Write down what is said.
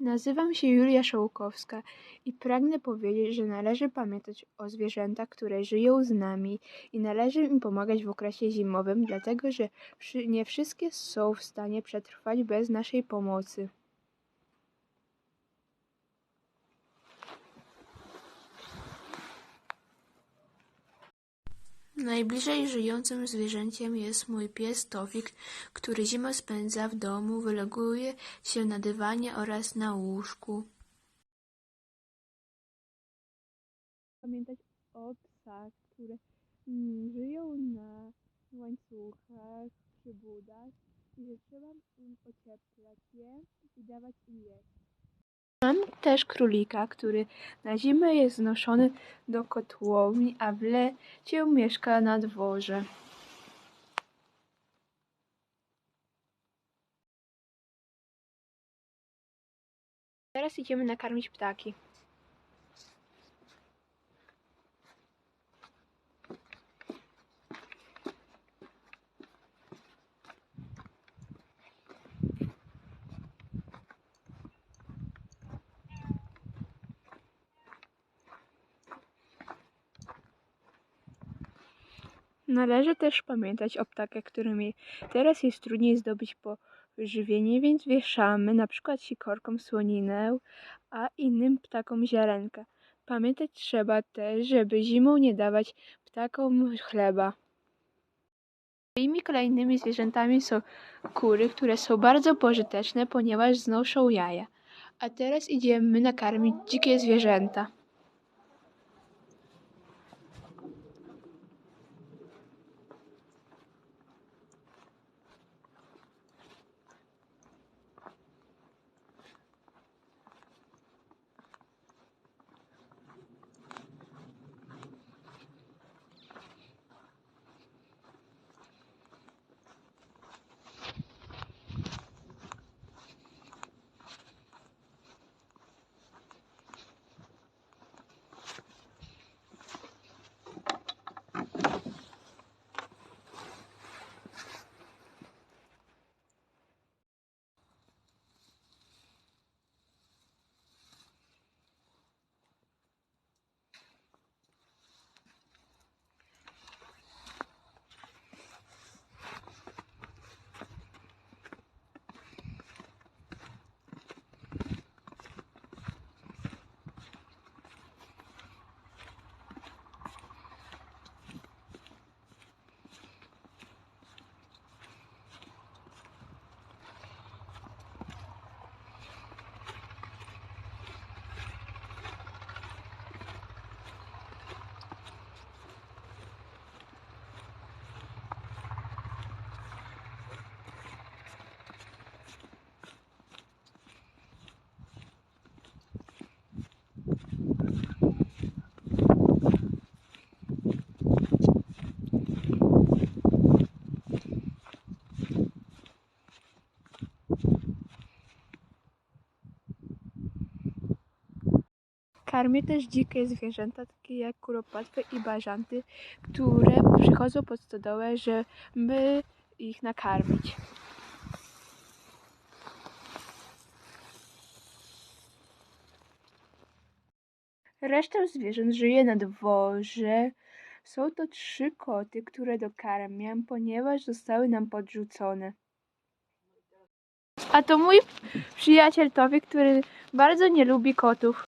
Nazywam się Julia Szołkowska i pragnę powiedzieć, że należy pamiętać o zwierzętach, które żyją z nami i należy im pomagać w okresie zimowym, dlatego że nie wszystkie są w stanie przetrwać bez naszej pomocy. Najbliżej żyjącym zwierzęciem jest mój pies Tofik, który zimę spędza w domu, wyleguje się na dywanie oraz na łóżku. Pamiętać o psach, które mm, żyją na łańcuchach, przy budach i że trzeba im ocieplać je i dawać im jeść. Mam też królika, który na zimę jest znoszony do kotłowni, a w lecie mieszka na dworze. Teraz idziemy nakarmić ptaki. Należy też pamiętać o ptakach, którymi teraz jest trudniej zdobyć pożywienie, więc wieszamy na przykład sikorkom słoninę, a innym ptakom ziarenka. Pamiętać trzeba też, żeby zimą nie dawać ptakom chleba. Moimi kolejnymi zwierzętami są kury, które są bardzo pożyteczne, ponieważ znoszą jaja. A teraz idziemy nakarmić dzikie zwierzęta. Karmię też dzikie zwierzęta, takie jak kuropatwy i bażanty, które przychodzą pod stodołę, żeby ich nakarmić. Reszta zwierząt żyje na dworze. Są to trzy koty, które dokarmiam, ponieważ zostały nam podrzucone. A to mój przyjaciel Towi, który bardzo nie lubi kotów.